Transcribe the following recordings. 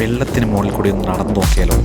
വെള്ളത്തിന് മുകളിൽ കൂടി ഒന്ന് നടന്നു നോക്കിയാലോ?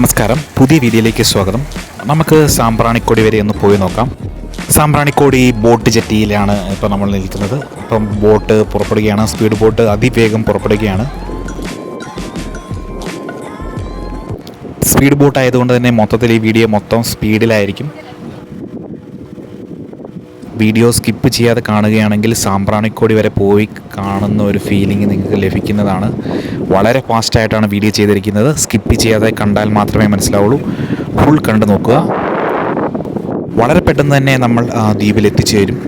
നമസ്കാരം. പുതിയ വീഡിയോയിലേക്ക് സ്വാഗതം. നമുക്ക് സാമ്പ്രാണിക്കോടി വരെ ഒന്ന് പോയി നോക്കാം. സാമ്പ്രാണിക്കോടി ബോട്ട് ജെറ്റിയിലാണ് ഇപ്പോൾ നമ്മൾ നിൽക്കുന്നത്. ഇപ്പം ബോട്ട് പുറപ്പെടുകയാണ്. സ്പീഡ് ബോട്ട് അതിവേഗം പുറപ്പെടുകയാണ്. സ്പീഡ് ബോട്ട് ആയതുകൊണ്ട് തന്നെ മൊത്തത്തിൽ ഈ വീഡിയോ മൊത്തം സ്പീഡിലായിരിക്കും. വീഡിയോ സ്കിപ്പ് ചെയ്യാതെ കാണുകയാണെങ്കിൽ സാമ്പ്രാണിക്കോടി വരെ പോയി കാണുന്ന ഒരു ഫീലിംഗ് നിങ്ങൾക്ക് ലഭിക്കുന്നതാണ്. വളരെ ഫാസ്റ്റായിട്ടാണ് വീഡിയോ ചെയ്തിരിക്കുന്നത്. സ്കിപ്പ് ചെയ്യാതെ കണ്ടാൽ മാത്രമേ മനസ്സിലാവുള്ളൂ. ഫുൾ കണ്ടു നോക്കുക. വളരെ പെട്ടെന്ന് തന്നെ നമ്മൾ ദ്വീപിൽ എത്തിച്ചേരും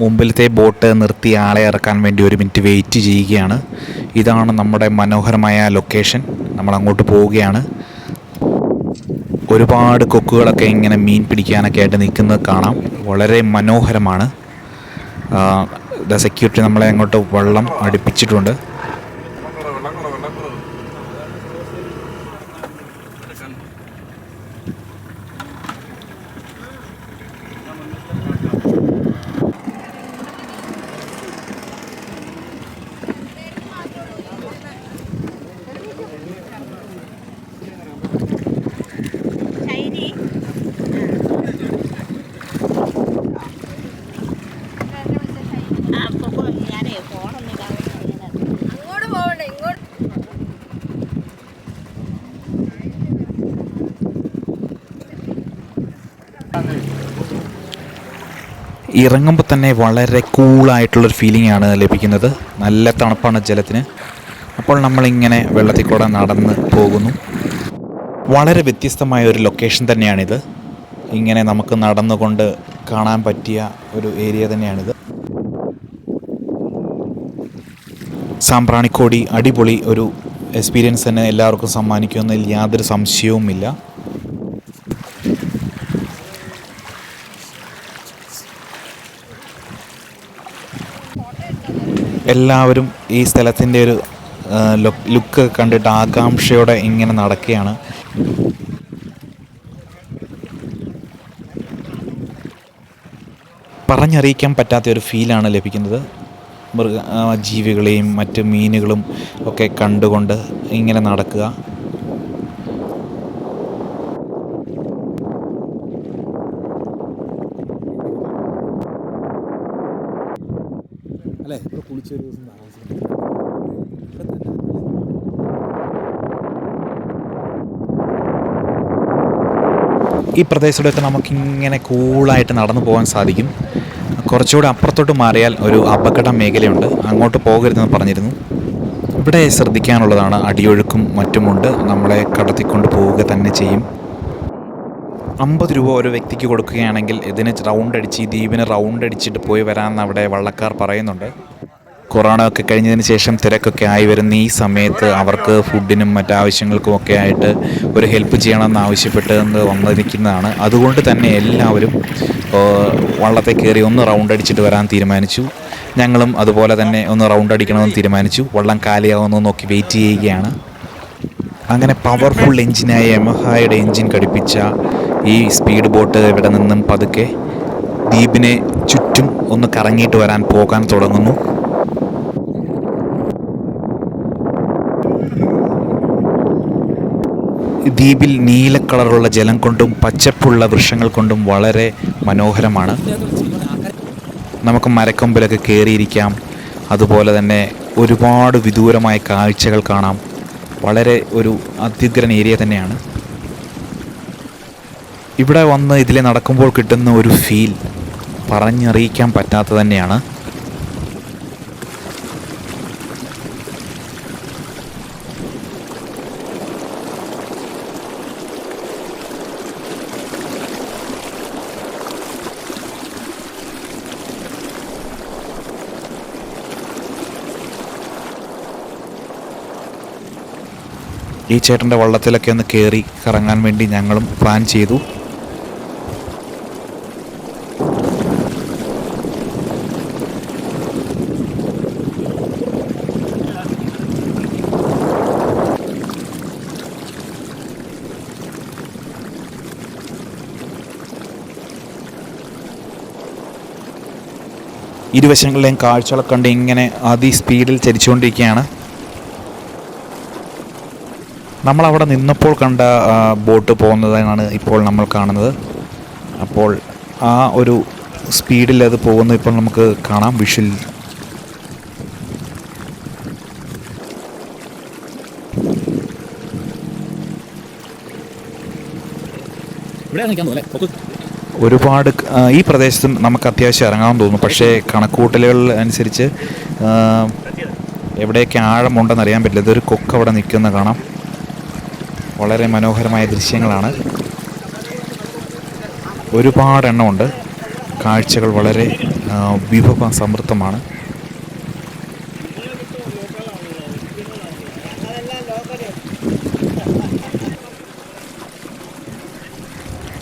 മുമ്പിലത്തെ ബോട്ട് നിർത്തി ആളെ ഇറക്കാൻ വേണ്ടി ഒരു മിനിറ്റ് വെയിറ്റ് ചെയ്യുകയാണ്. ഇതാണ് നമ്മുടെ മനോഹരമായ ലൊക്കേഷൻ നമ്മൾ അങ്ങോട്ട് പോവുകയാണ്. ഒരുപാട് കൊക്കുകളൊക്കെ ഇങ്ങനെ മീൻ പിടിക്കാനൊക്കെ ആയിട്ട് നിൽക്കുന്നത് കാണാം. വളരെ മനോഹരമാണ്. സെക്യൂരിറ്റി നമ്മളെ അങ്ങോട്ട് വെള്ളം അടുപ്പിച്ചിട്ടുണ്ട് ശൈലി ആ അപ്പോൾ ഞാനേ ഫോണൊന്നും ഇടാൻ അങ്ങോട്ട് പോവണ്ട ഇങ്ങോട്ട് ഇറങ്ങുമ്പോൾ തന്നെ വളരെ കൂളായിട്ടുള്ളൊരു ഫീലിംഗ് ആണ് ലഭിക്കുന്നത്. നല്ല തണുപ്പാണ് ജലത്തിന്. അപ്പോൾ നമ്മളിങ്ങനെ വെള്ളത്തിൽ കൂടെ നടന്ന് പോകുന്നു. വളരെ വ്യത്യസ്തമായ ഒരു ലൊക്കേഷൻ തന്നെയാണിത്. ഇങ്ങനെ നമുക്ക് നടന്നുകൊണ്ട് കാണാൻ പറ്റിയ ഒരു ഏരിയ തന്നെയാണിത്. സാമ്പ്രാണിക്കോടി അടിപൊളി ഒരു എക്സ്പീരിയൻസ് തന്നെ എല്ലാവർക്കും സമ്മാനിക്കുമെന്നതിൽ യാതൊരു സംശയവുമില്ല. എല്ലാവരും ഈ സ്ഥലത്തിന്റെ ഒരു ലുക്ക് കണ്ടിട്ട് ആകാംക്ഷയോടെ ഇങ്ങനെ നടക്കുകയാണ്. പറഞ്ഞറിയിക്കാൻ പറ്റാത്ത ഒരു ഫീലാണ് ലഭിക്കുന്നത്. മൃഗ ജീവികളെയും മറ്റ് മീനുകളും ഒക്കെ കണ്ടുകൊണ്ട് ഇങ്ങനെ നടക്കുക. ഈ പ്രദേശത്തൊക്കെ നമുക്കിങ്ങനെ കൂളായിട്ട് നടന്നു പോകാൻ സാധിക്കും. കുറച്ചുകൂടെ അപ്പുറത്തോട്ട് മാറിയാൽ ഒരു അപകട മേഖലയുണ്ട്. അങ്ങോട്ട് പോകരുതെന്ന് പറഞ്ഞിരുന്നു. ഇവിടെ ശ്രദ്ധിക്കാനുള്ളതാണ് അടിയൊഴുക്കും മറ്റുമുണ്ട്. നമ്മളെ കടത്തിക്കൊണ്ട് പോവുക തന്നെ ചെയ്യും. അമ്പത് രൂപ ഒരു വ്യക്തിക്ക് കൊടുക്കുകയാണെങ്കിൽ ഇതിന് റൗണ്ട് അടിച്ച് ഈ ദ്വീപിന് റൗണ്ട് അടിച്ചിട്ട് പോയി വരാമെന്ന് അവിടെ വള്ളക്കാർ പറയുന്നുണ്ട്. കൊറോണ ഒക്കെ കഴിഞ്ഞതിന് ശേഷം തിരക്കൊക്കെ ആയി വരുന്ന ഈ സമയത്ത് അവർക്ക് ഫുഡിനും മറ്റാവശ്യങ്ങൾക്കും ഒക്കെ ആയിട്ട് ഒരു ഹെൽപ്പ് ചെയ്യണമെന്ന് ആവശ്യപ്പെട്ട് വന്നിരിക്കുന്നതാണ്. അതുകൊണ്ട് തന്നെ എല്ലാവരും വള്ളത്തെ കയറി ഒന്ന് റൗണ്ട് അടിച്ചിട്ട് വരാൻ തീരുമാനിച്ചു. ഞങ്ങളും അതുപോലെ തന്നെ ഒന്ന് റൗണ്ട് അടിക്കണമെന്ന് തീരുമാനിച്ചു. വള്ളം കാലിയാവുമെന്ന് നോക്കി വെയിറ്റ് ചെയ്യുകയാണ്. അങ്ങനെ പവർഫുൾ എഞ്ചിനായ യമഹായുടെ എൻജിൻ ഘടിപ്പിച്ച ഈ സ്പീഡ് ബോട്ട് ഇവിടെ നിന്നും പതുക്കെ ദ്വീപിനെ ചുറ്റും ഒന്ന് കറങ്ങിയിട്ട് വരാൻ പോകാൻ തുടങ്ങുന്നു. ദ്വീപിൽ നീല കളറുള്ള ജലം കൊണ്ടും പച്ചപ്പുള്ള വൃക്ഷങ്ങൾ കൊണ്ടും വളരെ മനോഹരമാണ്. നമുക്ക് മരക്കൊമ്പിലൊക്കെ കയറിയിരിക്കാം അതുപോലെ തന്നെ ഒരുപാട് വിദൂരമായ കാഴ്ചകൾ കാണാം. വളരെ ഒരു അത്യുഗ്രൻ ഏരിയ തന്നെയാണ്. ഇവിടെ വന്ന് ഇതിൽ നടക്കുമ്പോൾ കിട്ടുന്ന ഒരു ഫീൽ പറഞ്ഞറിയിക്കാൻ പറ്റാത്ത തന്നെയാണ്. ഈ ചേട്ടന്റെ വള്ളത്തിലൊക്കെ ഒന്ന് കയറി കറങ്ങാൻ വേണ്ടി ഞങ്ങളും പ്ലാൻ ചെയ്തു. ഇരുവശങ്ങളിലെയും കാഴ്ചകളൊക്കെ കണ്ട് ഇങ്ങനെ അതിസ്പീഡിൽ ചലിച്ചുകൊണ്ടിരിക്കുകയാണ് നമ്മളവിടെ നിന്നപ്പോൾ കണ്ട ബോട്ട് പോകുന്നതാണ് ഇപ്പോൾ നമ്മൾ കാണുന്നത്. അപ്പോൾ ആ ഒരു സ്പീഡിൽ അത് പോകുന്നു ഇപ്പോൾ നമുക്ക് കാണാം. വിഷിൽ ഒരുപാട് ഈ പ്രദേശത്തും നമുക്ക് അത്യാവശ്യം ഇറങ്ങാമെന്ന് തോന്നുന്നു. പക്ഷേ കണക്കൂട്ടലുകൾ അനുസരിച്ച് എവിടെയൊക്കെ ആഴമുണ്ടെന്ന് അറിയാൻ പറ്റില്ല. ഇതൊരു കൊക്ക് അവിടെ നിൽക്കുന്ന കാണാം. വളരെ മനോഹരമായ ദൃശ്യങ്ങളാണ്. ഒരുപാട് എണ്ണമുണ്ട്. കാഴ്ചകൾ വളരെ വിഭവ സമൃദ്ധമാണ്.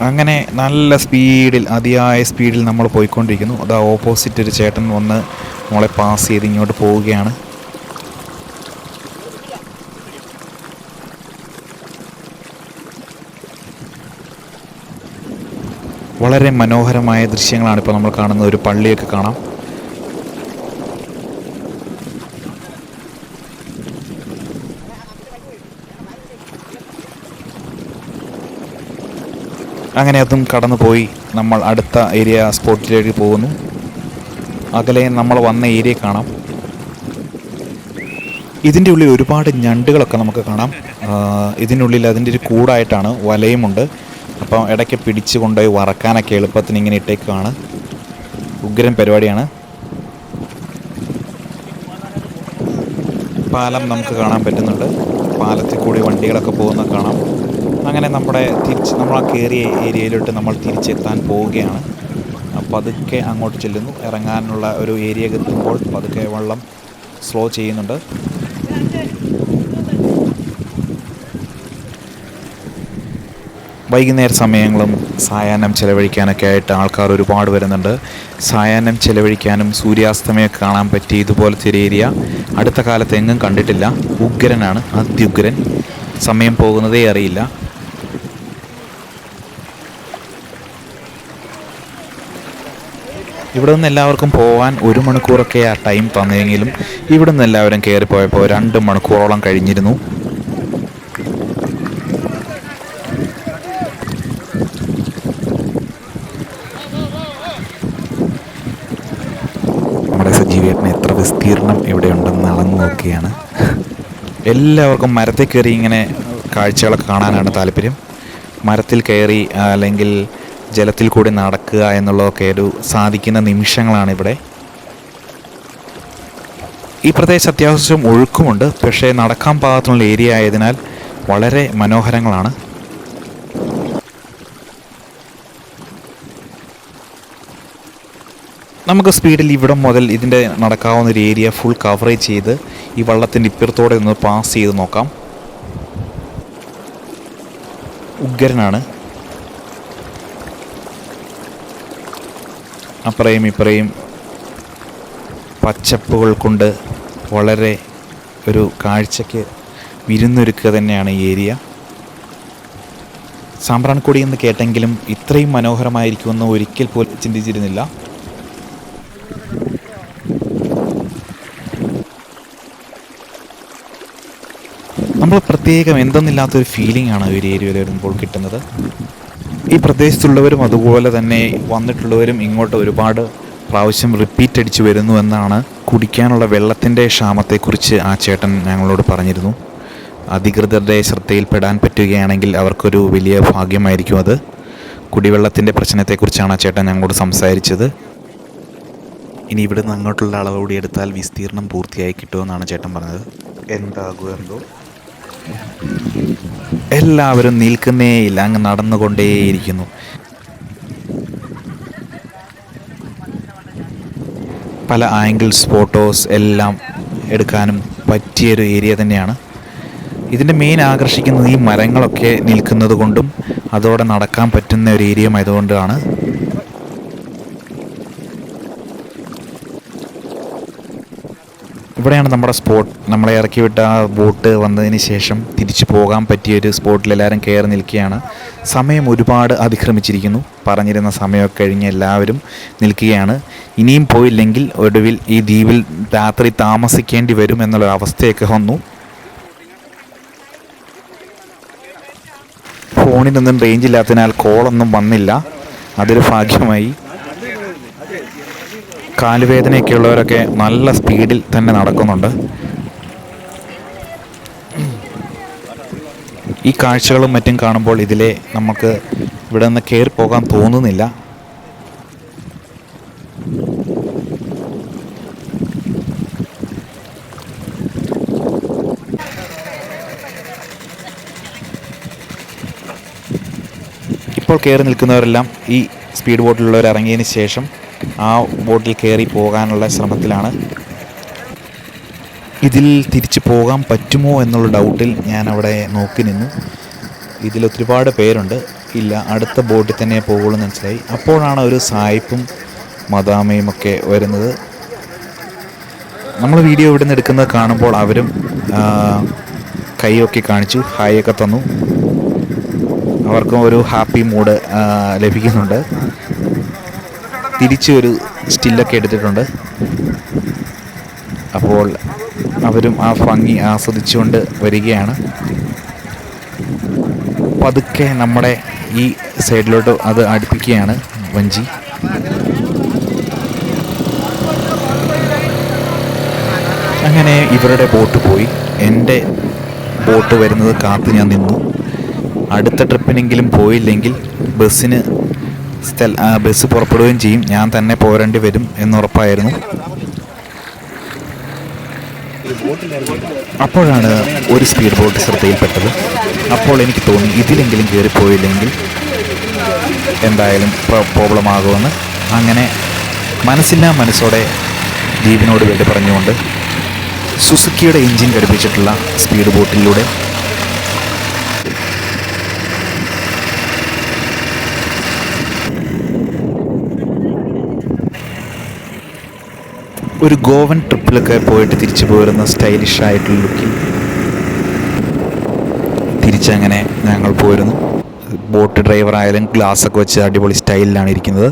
അങ്ങനെ നല്ല സ്പീഡിൽ അതിയായ സ്പീഡിൽ നമ്മൾ പോയിക്കൊണ്ടിരിക്കുന്നു. അത് ഓപ്പോസിറ്റ് ഒരു ചേട്ടൻ വന്ന് നമ്മളെ പാസ് ചെയ്ത് ഇങ്ങോട്ട് പോവുകയാണ്. വളരെ മനോഹരമായ ദൃശ്യങ്ങളാണ് ഇപ്പോൾ നമ്മൾ കാണുന്നത്. ഒരു പള്ളിയൊക്കെ കാണാം. അങ്ങനെ അതും കടന്നു പോയി നമ്മൾ അടുത്ത ഏരിയ സ്പോട്ടിലേക്ക് പോകുന്നു. അകലെ നമ്മൾ വന്ന ഏരിയ കാണാം. ഇതിന്റെ ഉള്ളിൽ ഒരുപാട് ഞണ്ടുകളൊക്കെ നമുക്ക് കാണാം. ഇതിനുള്ളിൽ അതിന്റെ ഒരു കൂടായിട്ടാണ് വലയുമുണ്ട്. അപ്പോൾ ഇടയ്ക്ക് പിടിച്ച് കൊണ്ടുപോയി വറക്കാനൊക്കെ എളുപ്പത്തിന് ഇങ്ങനെ ഇട്ടേക്കുവാണ്. ഉഗ്രൻ പരിപാടിയാണ്. പാലം നമുക്ക് കാണാൻ പറ്റുന്നുണ്ട്. പാലത്തിൽ കൂടി വണ്ടികളൊക്കെ പോകുന്ന കാണാം. അങ്ങനെ നമ്മുടെ തിരിച്ച് നമ്മൾ ആ കയറിയ ഏരിയയിലോട്ട് നമ്മൾ തിരിച്ചെത്താൻ പോവുകയാണ്. പതുക്കെ അങ്ങോട്ട് ചെല്ലുന്നു. ഇറങ്ങാനുള്ള ഒരു ഏരിയ എത്തുമ്പോൾ പതുക്കെ വെള്ളം സ്ലോ ചെയ്യുന്നുണ്ട്. വൈകുന്നേര സമയങ്ങളും സായാഹ്നം ചെലവഴിക്കാനൊക്കെ ആയിട്ട് ആൾക്കാർ ഒരുപാട് വരുന്നുണ്ട്. സായാഹ്നം ചിലവഴിക്കാനും സൂര്യാസ്തമയമൊക്കെ കാണാൻ പറ്റിയ ഇതുപോലത്തെ ഒരു ഏരിയ അടുത്ത കാലത്ത് എങ്ങും കണ്ടിട്ടില്ല. ഉഗ്രനാണ് അത്യുഗ്രൻ. സമയം പോകുന്നതേ അറിയില്ല. ഇവിടെ നിന്ന് എല്ലാവർക്കും പോകാൻ ഒരു മണിക്കൂറൊക്കെ ആ ടൈം തന്നെങ്കിലും ഇവിടെ നിന്ന് എല്ലാവരും കയറിപ്പോയപ്പോൾ രണ്ട് മണിക്കൂറോളം കഴിഞ്ഞിരുന്നു. വിസ്തീർണം ഇവിടെ ഉണ്ടെന്ന് അളന്ന് നോക്കുകയാണ്. എല്ലാവർക്കും മരത്തിൽ കയറി ഇങ്ങനെ കാഴ്ചകളൊക്കെ കാണാനാണ് താല്പര്യം. മരത്തിൽ കയറി അല്ലെങ്കിൽ ജലത്തിൽ കൂടി നടക്കുക എന്നുള്ളതൊക്കെ ഒരു സാധിക്കുന്ന നിമിഷങ്ങളാണ് ഇവിടെ. ഈ പ്രദേശം അത്യാവശ്യം ഒഴുക്കുമുണ്ട് പക്ഷേ നടക്കാൻ പാകത്തുള്ള ഏരിയ ആയതിനാൽ വളരെ മനോഹരങ്ങളാണ്. നമുക്ക് സ്പീഡിൽ ഇവിടം മുതൽ ഇതിന്റെ നടക്കാവുന്ന ഒരു ഏരിയ ഫുൾ കവറേജ് ചെയ്ത് ഈ വള്ളത്തിന്റെ ഇപ്പുറത്തോടെ ഒന്ന് പാസ് ചെയ്ത് നോക്കാം. ഉഗ്രനാണ്. അപ്പുറയും ഇപ്പുറയും പച്ചപ്പുകൾ കൊണ്ട് വളരെ ഒരു കാഴ്ചയ്ക്ക് വിരുന്നൊരുക്കുക തന്നെയാണ് ഈ ഏരിയ. സാമ്പ്രാൻകൊടി എന്ന് കേട്ടെങ്കിലും ഇത്രയും മനോഹരമായിരിക്കുമെന്ന് ഒരിക്കൽ പോലും ചിന്തിച്ചിരുന്നില്ല. നമ്മൾ പ്രത്യേകം എന്തെന്നില്ലാത്തൊരു ഫീലിംഗ് ആണ് ഒരു ഏരിയയിൽ വരുമ്പോൾ കിട്ടുന്നത്. ഈ പ്രദേശത്തുള്ളവരും അതുപോലെ തന്നെ വന്നിട്ടുള്ളവരും ഇങ്ങോട്ട് ഒരുപാട് പ്രാവശ്യം റിപ്പീറ്റ് അടിച്ച് വരുന്നു എന്നാണ് കുടിക്കാനുള്ള വെള്ളത്തിന്റെ ക്ഷാമത്തെക്കുറിച്ച് ആ ചേട്ടൻ ഞങ്ങളോട് പറഞ്ഞിരുന്നു. അധികൃതരുടെ ശ്രദ്ധയിൽപ്പെടാൻ പറ്റുകയാണെങ്കിൽ അവർക്കൊരു വലിയ ഭാഗ്യമായിരിക്കും അത്. കുടിവെള്ളത്തിന്റെ പ്രശ്നത്തെക്കുറിച്ചാണ് ആ ചേട്ടൻ ഞങ്ങളോട് സംസാരിച്ചത്. ഇനി ഇവിടുന്ന് അങ്ങോട്ടുള്ള അളവ് കൂടി എടുത്താൽ വിസ്തീർണം പൂർത്തിയായി കിട്ടുമെന്നാണ് ചേട്ടൻ പറഞ്ഞത്. എന്താകും എന്തോ? എല്ലാവരും നിൽക്കുന്നേയില്ല അങ്ങ് നടന്നുകൊണ്ടേയിരിക്കുന്നു. പല ആംഗിൾസ് ഫോട്ടോസ് എല്ലാം എടുക്കാനും പറ്റിയൊരു ഏരിയ തന്നെയാണ്. ഇതിന്റെ മെയിൻ ആകർഷിക്കുന്നത് ഈ മരങ്ങളൊക്കെ നിൽക്കുന്നത് കൊണ്ടും അതോടെ നടക്കാൻ പറ്റുന്ന ഒരു ഏരിയ ആയതുകൊണ്ടാണ്. ഇവിടെയാണ് നമ്മുടെ സ്പോട്ട്. നമ്മളെ ഇറക്കി വിട്ട ആ ബോട്ട് വന്നതിന് ശേഷം തിരിച്ചു പോകാൻ പറ്റിയ ഒരു സ്പോട്ടിൽ എല്ലാവരും കയറി നിൽക്കുകയാണ്. സമയം ഒരുപാട് അതിക്രമിച്ചിരിക്കുന്നു. പറഞ്ഞിരുന്ന സമയമൊക്കെ കഴിഞ്ഞ് എല്ലാവരും നിൽക്കുകയാണ്. ഇനിയും പോയില്ലെങ്കിൽ ഒടുവിൽ ഈ ദ്വീപിൽ രാത്രി താമസിക്കേണ്ടി വരും എന്നുള്ള അവസ്ഥയൊക്കെ വന്നു. ഫോണിനൊന്നും റേഞ്ച് ഇല്ലാത്തതിനാൽ കോളൊന്നും വന്നില്ല. അതൊരു ഭാഗ്യമായി. കാലുവേദനയൊക്കെ ഉള്ളവരൊക്കെ നല്ല സ്പീഡിൽ തന്നെ നടക്കുന്നുണ്ട്. ഈ കാഴ്ചകളും മറ്റും കാണുമ്പോൾ ഇതിലെ നമുക്ക് ഇവിടെ നിന്ന് കയറി പോകാൻ തോന്നുന്നില്ല. ഇപ്പോൾ കയറി നിൽക്കുന്നവരെല്ലാം ഈ സ്പീഡ് ബോട്ടിലുള്ളവർ ഇറങ്ങിയതിന് ശേഷം ആ ബോട്ടിൽ കയറി പോകാനുള്ള ശ്രമത്തിലാണ്. ഇതിൽ തിരിച്ചു പോകാൻ പറ്റുമോ എന്നുള്ള ഡൗട്ടിൽ ഞാൻ അവിടെ നോക്കി നിന്നു. ഇതിൽ ഒരുപാട് പേരുണ്ട്. ഇല്ല അടുത്ത ബോട്ടിൽ തന്നെ പോകുള്ളൂ മനസ്സിലായി. അപ്പോഴാണ് ഒരു സായിപ്പും മദാമയും ഒക്കെ വരുന്നത്. നമ്മൾ വീഡിയോ ഇവിടെ നിന്ന് എടുക്കുന്നത് കാണുമ്പോൾ അവരും കൈയൊക്കെ കാണിച്ചു ഹായ് ഒക്കെ തന്നു. അവർക്കും ഒരു ഹാപ്പി മൂഡ് ലഭിക്കുന്നുണ്ട്. തിരിച്ചു ഒരു സ്റ്റില്ലൊക്കെ എടുത്തിട്ടുണ്ട്. അപ്പോൾ അവരും ആ ഭംഗി ആസ്വദിച്ചുകൊണ്ട് വരികയാണ്. പതുക്കെ നമ്മുടെ ഈ സൈഡിലോട്ട് അത് അടുപ്പിക്കുകയാണ് വഞ്ചി. അങ്ങനെ ഇവരുടെ ബോട്ട് പോയി. എന്റെ ബോട്ട് വരുന്നത് കാത്ത് ഞാൻ നിന്നു. അടുത്ത ട്രിപ്പിനെങ്കിലും പോയില്ലെങ്കിൽ ബസ്സിന് സ്ഥല ബസ് പുറപ്പെടുകയും ചെയ്യും. ഞാൻ തന്നെ പോരേണ്ടി വരും എന്നുറപ്പായിരുന്നു. അപ്പോഴാണ് ഒരു സ്പീഡ് ബോട്ട് ശ്രദ്ധയിൽപ്പെട്ടത്. അപ്പോൾ എനിക്ക് തോന്നി ഇതിലെങ്കിലും കയറിപ്പോയില്ലെങ്കിൽ എന്തായാലും പ്രോബ്ലം ആകുമെന്ന് അങ്ങനെ മനസ്സില്ലാ മനസ്സോടെ ദ്വീപിനോട് വേണ്ടി പറഞ്ഞുകൊണ്ട് സുസുക്കിയുടെ എഞ്ചിൻ ഘടിപ്പിച്ചിട്ടുള്ള സ്പീഡ് ബോട്ടിലൂടെ ഒരു ഗോവൻ ട്രിപ്പിലൊക്കെ പോയിട്ട് തിരിച്ചു പോരുന്ന സ്റ്റൈലിഷ് ആയിട്ടുള്ള ലുക്കിൽ തിരിച്ചങ്ങനെ ഞങ്ങൾ പോയിരുന്നു ബോട്ട് ഡ്രൈവർ ആയാലും ഗ്ലാസ് ഒക്കെ വെച്ച് അടിപൊളി സ്റ്റൈലിലാണ് ഇരിക്കുന്നത്.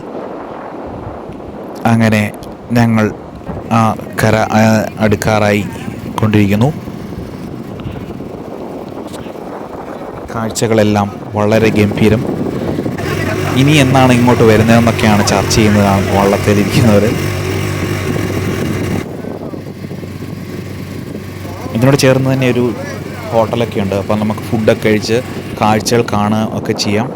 അങ്ങനെ ഞങ്ങൾ ആ കര അടുക്കാറായി കൊണ്ടിരിക്കുന്നു. കാഴ്ചകളെല്ലാം വളരെ ഗംഭീരം. ഇനി എന്നാണ് ഇങ്ങോട്ട് വരുന്നതെന്നൊക്കെയാണ് ചർച്ച ചെയ്യുന്നതാണ് വള്ളത്തിലിരിക്കുന്നവർ ഇതിനോട് ചേർന്ന് തന്നെ ഒരു ഹോട്ടലൊക്കെ ഉണ്ട്. അപ്പം നമുക്ക് ഫുഡൊക്കെ കഴിച്ച് കാഴ്ചകൾ കാണുക ഒക്കെ ചെയ്യാം.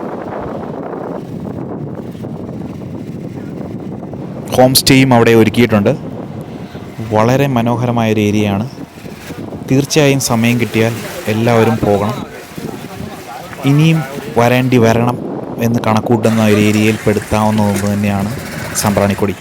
ഹോം സ്റ്റേയും അവിടെ ഒരുക്കിയിട്ടുണ്ട്. വളരെ മനോഹരമായ ഒരു ഏരിയയാണ്. തീർച്ചയായും സമയം കിട്ടിയാൽ എല്ലാവരും പോകണം. ഇനിയും വരേണ്ടി വരണം എന്ന് കണക്കൂട്ടുന്ന ഒരു ഏരിയയിൽ പെടുത്താവുന്ന ഒന്ന് തന്നെയാണ് സമ്പ്രാണിക്കൊടി.